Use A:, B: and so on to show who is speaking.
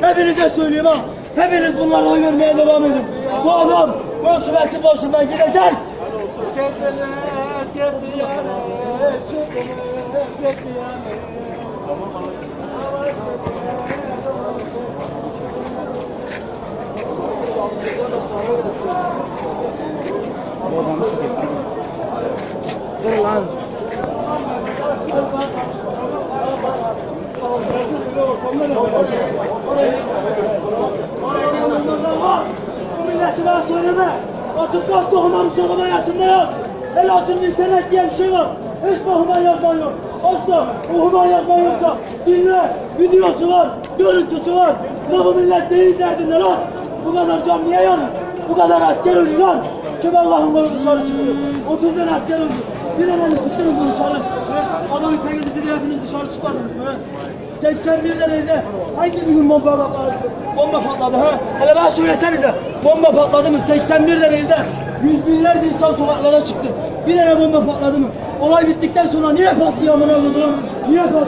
A: Hepinize söylüyorum ha. Hepiniz bunlara oy vermeye devam edin. Bu adam hükümetin başından gidecek.
B: Şedeler gitti yani. Şedeler gitti yani. Dur lan.
A: Bu milleti bana söyleme. Açık gaz dokumamış adam hayatında yok. Hele açın internet diye bir şey var. Hiç mi human yazman yok? Asla o human yazman yoksa dinle, videosu var, görüntüsü var. Ne bu millet değil derdinde lan? Bu kadar can niye yanır? Bu kadar asker ölüyor lan. Kim Allah'ın bunu dışarı çıkıyor? 30 tane asker öldü. Bir tane çıktınız mı dışarı? He? Adamı tek edici diye hepiniz dışarı çıkmadınız mı? he? 81 deneyde hangi bir gün bomba patladı? Bomba patladı ha? Hele bana söylesenize. Bomba patladı mı? 81 deneyde yüz binlerce insan sokaklara çıktı. Bir tane bomba patladı mı? Olay bittikten sonra niye patlıyor amına koyduğum? Niye patlıyor?